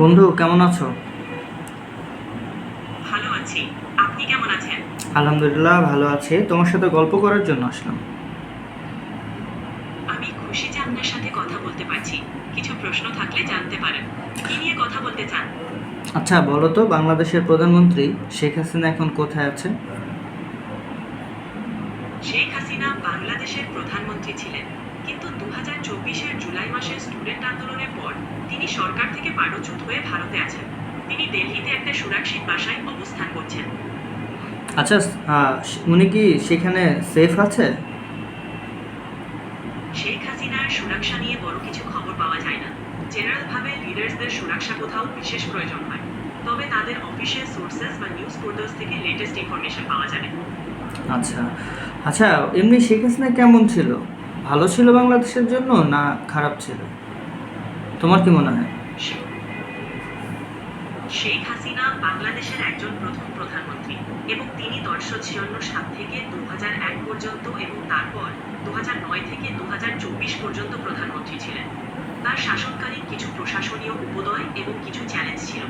বন্ধু কেমন আছো? ভালো আছি। আপনি কেমন আছেন? আলহামদুলিল্লাহ ভালো আছি। তোমার সাথে গল্প করার জন্য আসলাম। আমি খুশি যে আপনার সাথে কথা বলতে পারছি। কিছু প্রশ্ন থাকলে জানতে পারেন। কি নিয়ে কথা বলতে চান? আচ্ছা বলো তো বাংলাদেশের প্রধানমন্ত্রী শেখ হাসিনা এখন কোথায় আছে? শেখ হাসিনা বাংলাদেশের প্রধানমন্ত্রী ছিলেন। কিন্তু দু হাজার চব্বিশের জুলাই মাসের স্টুডেন্ট আন্দোলনের পর তিনি সরকার থেকে পারচ্যুত হয়ে ভারতে আছেন। তিনি দিল্লিতে একটা সুরক্ষিত বাসায় অবস্থান করছেন। আচ্ছা উনি কি সেখানে সেফ আছে? শেখ হাসিনার সুরক্ষা নিয়ে বড় কিছু খবর পাওয়া যায় না। জেনারেল জেনারেলভাবে লিডার্সদের সুরক্ষা কোথাও বিশেষ প্রয়োজন হয়। তবে তাদের অফিসিয়াল সোর্সেস বা নিউজ পোর্টালস থেকে লেটেস্ট ইনফরমেশন পাওয়া যাবে। আচ্ছা। আচ্ছা এমনি শেখ হাসিনা কেমন ছিল? ভালো ছিল বাংলাদেশের জন্য না খারাপ ছিল? তোমার কি মনে হয়? শেখ হাসিনা বাংলাদেশের একজন প্রথম প্রধানমন্ত্রী এবং তিনি ছিয়ান্ন থেকে দু পর্যন্ত এবং তারপর দু থেকে দু পর্যন্ত প্রধানমন্ত্রী ছিলেন। তার শাসনকালীন কিছু প্রশাসনীয় উপদয় এবং কিছু চ্যালেঞ্জ ছিল।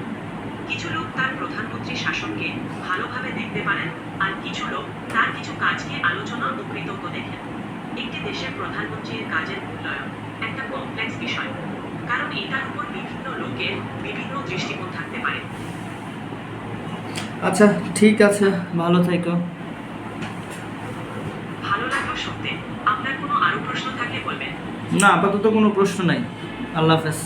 কিছু লোক তার প্রধানমন্ত্রী শাসনকে ভালোভাবে দেখতে পারেন আর কিছু লোক তার কিছু কাজকে কাজের মূল্যায়ন একটা কমপ্লেক্স বিষয়। কারণ এটার উপর বিভিন্ন লোকের বিভিন্ন দৃষ্টিকোণ থাকতে পারে। আচ্ছা ঠিক আছে ভালো থেকো। ভালো লাগল শুনতে। আপনার কোনো আরও প্রশ্ন থাকলে বলবেন। না আপাতত কোনো প্রশ্ন নাই। আল্লাহ হাফেজ।